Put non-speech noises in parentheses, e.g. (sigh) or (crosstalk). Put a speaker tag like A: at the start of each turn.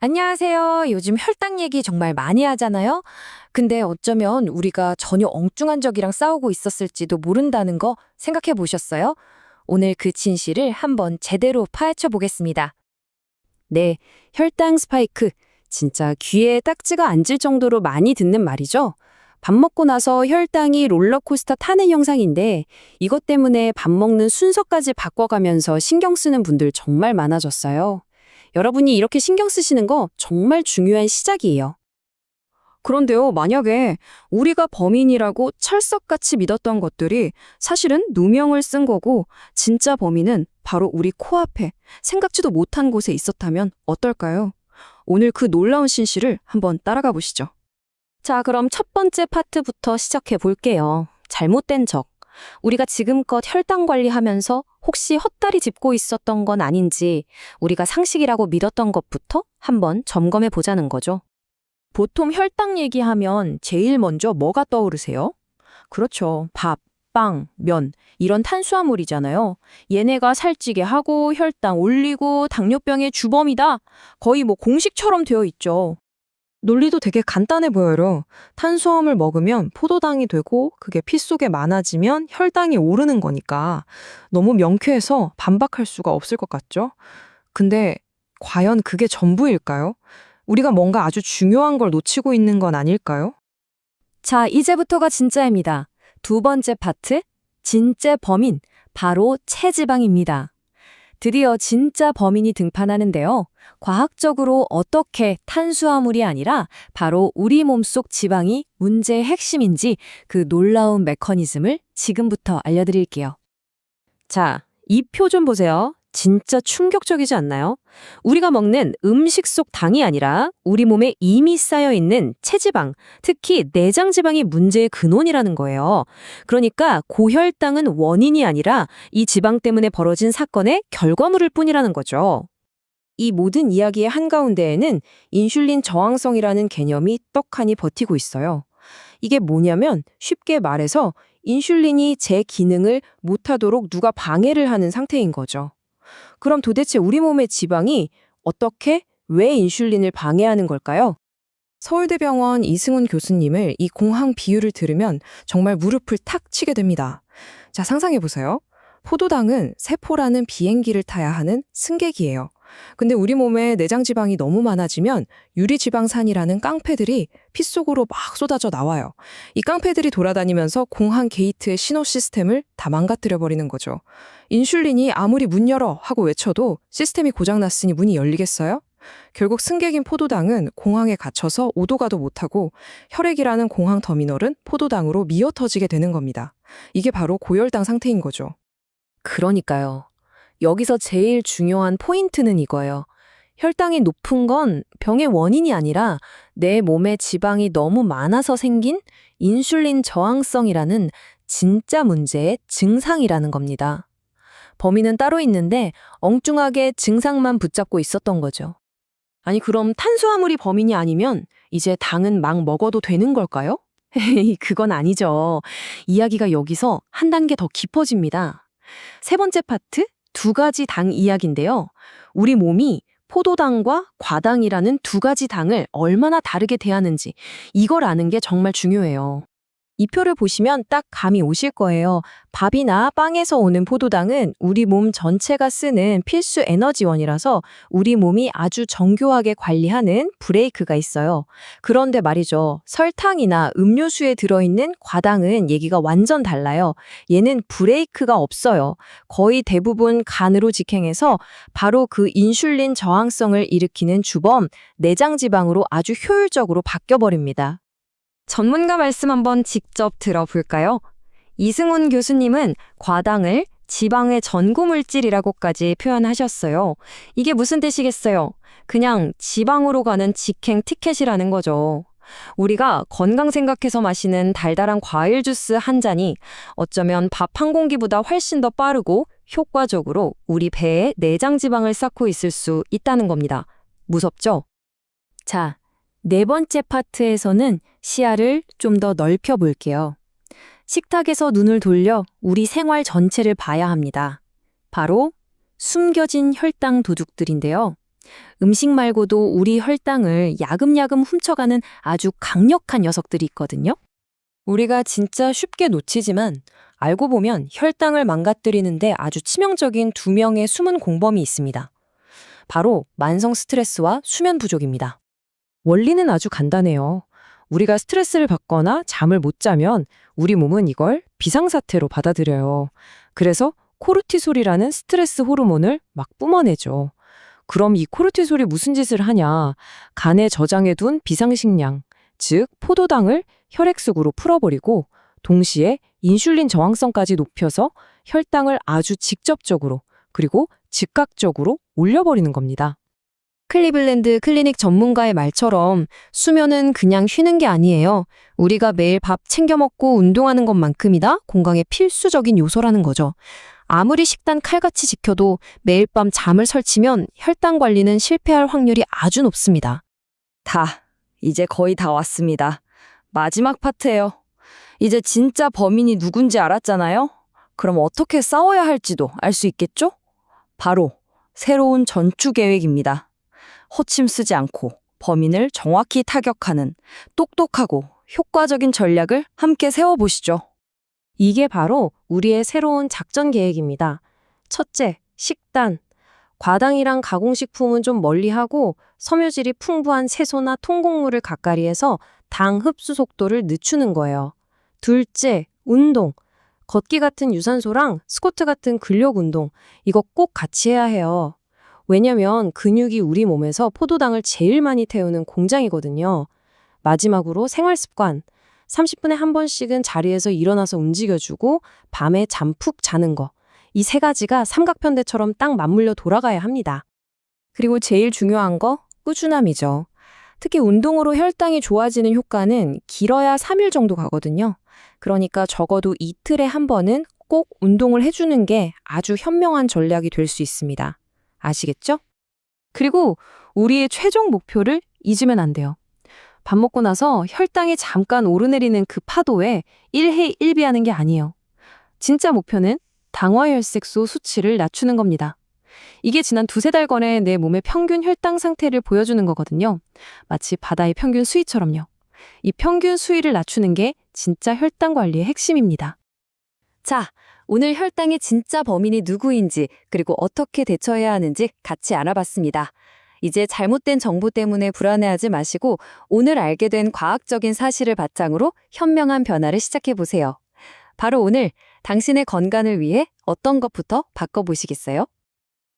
A: 안녕하세요. 요즘 혈당 얘기 정말 많이 하잖아요. 근데 어쩌면 우리가 전혀 엉뚱한 적이랑 싸우고 있었을지도 모른다는 거 생각해 보셨어요? 오늘 그 진실을 한번 제대로 파헤쳐 보겠습니다. 네, 혈당 스파이크. 진짜 귀에 딱지가 앉을 정도로 많이 듣는 말이죠. 밥 먹고 나서 혈당이 롤러코스터 타는 영상인데 이것 때문에 밥 먹는 순서까지 바꿔가면서 신경 쓰는 분들 정말 많아졌어요. 여러분이 이렇게 신경 쓰시는 거 정말 중요한 시작이에요.
B: 그런데요, 만약에 우리가 범인이라고 찰석같이 믿었던 것들이 사실은 누명을 쓴 거고 진짜 범인은 바로 우리 코앞에 생각지도 못한 곳에 있었다면 어떨까요? 오늘 그 놀라운 신실을 한번 따라가 보시죠.
A: 자, 그럼 첫 번째 파트부터 시작해 볼게요. 잘못된 적. 우리가 지금껏 혈당 관리하면서 혹시 헛다리 짚고 있었던 건 아닌지 우리가 상식이라고 믿었던 것부터 한번 점검해 보자는 거죠. 보통 혈당 얘기하면 제일 먼저 뭐가 떠오르세요? 그렇죠. 밥, 빵, 면 이런 탄수화물이잖아요. 얘네가 살찌게 하고 혈당 올리고 당뇨병의 주범이다. 거의 뭐 공식처럼 되어 있죠.
B: 논리도 되게 간단해 보여요. 탄수화물 먹으면 포도당이 되고 그게 피 속에 많아지면 혈당이 오르는 거니까 너무 명쾌해서 반박할 수가 없을 것 같죠? 근데 과연 그게 전부일까요? 우리가 뭔가 아주 중요한 걸 놓치고 있는 건 아닐까요?
A: 자, 이제부터가 진짜입니다. 두 번째 파트, 진짜 범인, 바로 체지방입니다. 드디어 진짜 범인이 등판하는데요. 과학적으로 어떻게 탄수화물이 아니라 바로 우리 몸속 지방이 문제의 핵심인지 그 놀라운 메커니즘을 지금부터 알려드릴게요. 자, 이 표 좀 보세요. 진짜 충격적이지 않나요? 우리가 먹는 음식 속 당이 아니라 우리 몸에 이미 쌓여 있는 체지방, 특히 내장 지방이 문제의 근원이라는 거예요. 그러니까 고혈당은 원인이 아니라 이 지방 때문에 벌어진 사건의 결과물일 뿐이라는 거죠. 이 모든 이야기의 한가운데에는 인슐린 저항성이라는 개념이 떡하니 버티고 있어요. 이게 뭐냐면 쉽게 말해서 인슐린이 제 기능을 못하도록 누가 방해를 하는 상태인 거죠. 그럼 도대체 우리 몸의 지방이 어떻게, 왜 인슐린을 방해하는 걸까요?
B: 서울대병원 이승훈 교수님을 이 공항 비유를 들으면 정말 무릎을 탁 치게 됩니다. 자, 상상해 보세요. 포도당은 세포라는 비행기를 타야 하는 승객이에요. 근데 우리 몸에 내장 지방이 너무 많아지면 유리 지방산이라는 깡패들이 피 속으로 막 쏟아져 나와요. 이 깡패들이 돌아다니면서 공항 게이트의 신호 시스템을 다 망가뜨려 버리는 거죠. 인슐린이 아무리 문 열어 하고 외쳐도 시스템이 고장 났으니 문이 열리겠어요? 결국 승객인 포도당은 공항에 갇혀서 오도 가도 못하고 혈액이라는 공항 터미널은 포도당으로 미어 터지게 되는 겁니다. 이게 바로 고혈당 상태인 거죠.
A: 그러니까요. 여기서 제일 중요한 포인트는 이거예요. 혈당이 높은 건 병의 원인이 아니라 내 몸에 지방이 너무 많아서 생긴 인슐린 저항성이라는 진짜 문제의 증상이라는 겁니다. 범인은 따로 있는데 엉뚱하게 증상만 붙잡고 있었던 거죠. 아니, 그럼 탄수화물이 범인이 아니면 이제 당은 막 먹어도 되는 걸까요? (laughs) 그건 아니죠. 이야기가 여기서 한 단계 더 깊어집니다. 세 번째 파트, 두 가지 당 이야기인데요. 우리 몸이 포도당과 과당이라는 두 가지 당을 얼마나 다르게 대하는지 이걸 아는 게 정말 중요해요. 이 표를 보시면 딱 감이 오실 거예요. 밥이나 빵에서 오는 포도당은 우리 몸 전체가 쓰는 필수 에너지원이라서 우리 몸이 아주 정교하게 관리하는 브레이크가 있어요. 그런데 말이죠. 설탕이나 음료수에 들어있는 과당은 얘기가 완전 달라요. 얘는 브레이크가 없어요. 거의 대부분 간으로 직행해서 바로 그 인슐린 저항성을 일으키는 주범, 내장지방으로 아주 효율적으로 바뀌어버립니다. 전문가 말씀 한번 직접 들어볼까요? 이승훈 교수님은 과당을 지방의 전고물질이라고까지 표현하셨어요. 이게 무슨 뜻이겠어요? 그냥 지방으로 가는 직행 티켓이라는 거죠. 우리가 건강 생각해서 마시는 달달한 과일 주스 한 잔이 어쩌면 밥 한 공기보다 훨씬 더 빠르고 효과적으로 우리 배에 내장 지방을 쌓고 있을 수 있다는 겁니다. 무섭죠? 자, 네 번째 파트에서는 시야를 좀 더 넓혀 볼게요. 식탁에서 눈을 돌려 우리 생활 전체를 봐야 합니다. 바로 숨겨진 혈당 도둑들인데요. 음식 말고도 우리 혈당을 야금야금 훔쳐가는 아주 강력한 녀석들이 있거든요. 우리가 진짜 쉽게 놓치지만 알고 보면 혈당을 망가뜨리는데 아주 치명적인 두 명의 숨은 공범이 있습니다. 바로 만성 스트레스와 수면 부족입니다. 원리는 아주 간단해요. 우리가 스트레스를 받거나 잠을 못 자면 우리 몸은 이걸 비상사태로 받아들여요. 그래서 코르티솔이라는 스트레스 호르몬을 막 뿜어내죠. 그럼 이 코르티솔이 무슨 짓을 하냐? 간에 저장해둔 비상식량, 즉 포도당을 혈액 속으로 풀어버리고 동시에 인슐린 저항성까지 높여서 혈당을 아주 직접적으로 그리고 즉각적으로 올려버리는 겁니다. 클리블랜드 클리닉 전문가의 말처럼 수면은 그냥 쉬는 게 아니에요. 우리가 매일 밥 챙겨 먹고 운동하는 것만큼이다 건강에 필수적인 요소라는 거죠. 아무리 식단 칼같이 지켜도 매일 밤 잠을 설치면 혈당 관리는 실패할 확률이 아주 높습니다.
C: 다, 이제 거의 다 왔습니다. 마지막 파트예요. 이제 진짜 범인이 누군지 알았잖아요? 그럼 어떻게 싸워야 할지도 알 수 있겠죠? 바로 새로운 전투 계획입니다. 허침 쓰지 않고 범인을 정확히 타격하는 똑똑하고 효과적인 전략을 함께 세워보시죠.
A: 이게 바로 우리의 새로운 작전 계획입니다. 첫째, 식단. 과당이랑 가공식품은 좀 멀리하고 섬유질이 풍부한 채소나 통곡물을 가까이 해서 당 흡수 속도를 늦추는 거예요. 둘째, 운동. 걷기 같은 유산소랑 스쿼트 같은 근력 운동. 이거 꼭 같이 해야 해요. 왜냐면 근육이 우리 몸에서 포도당을 제일 많이 태우는 공장이거든요. 마지막으로 생활 습관. 30분에 한 번씩은 자리에서 일어나서 움직여주고 밤에 잠 푹 자는 거. 이 세 가지가 삼각편대처럼 딱 맞물려 돌아가야 합니다. 그리고 제일 중요한 거 꾸준함이죠. 특히 운동으로 혈당이 좋아지는 효과는 길어야 3일 정도 가거든요. 그러니까 적어도 이틀에 한 번은 꼭 운동을 해주는 게 아주 현명한 전략이 될 수 있습니다. 아시겠죠? 그리고 우리의 최종 목표를 잊으면 안 돼요. 밥 먹고 나서 혈당이 잠깐 오르내리는 그 파도에 1해 1비하는 게 아니에요. 진짜 목표는 당화혈색소 수치를 낮추는 겁니다. 이게 지난 두세 달간의 내 몸의 평균 혈당 상태를 보여주는 거거든요. 마치 바다의 평균 수위처럼요. 이 평균 수위를 낮추는 게 진짜 혈당 관리의 핵심입니다. 자, 오늘 혈당의 진짜 범인이 누구인지 그리고 어떻게 대처해야 하는지 같이 알아봤습니다. 이제 잘못된 정보 때문에 불안해하지 마시고 오늘 알게 된 과학적인 사실을 바탕으로 현명한 변화를 시작해 보세요. 바로 오늘 당신의 건강을 위해 어떤 것부터 바꿔보시겠어요?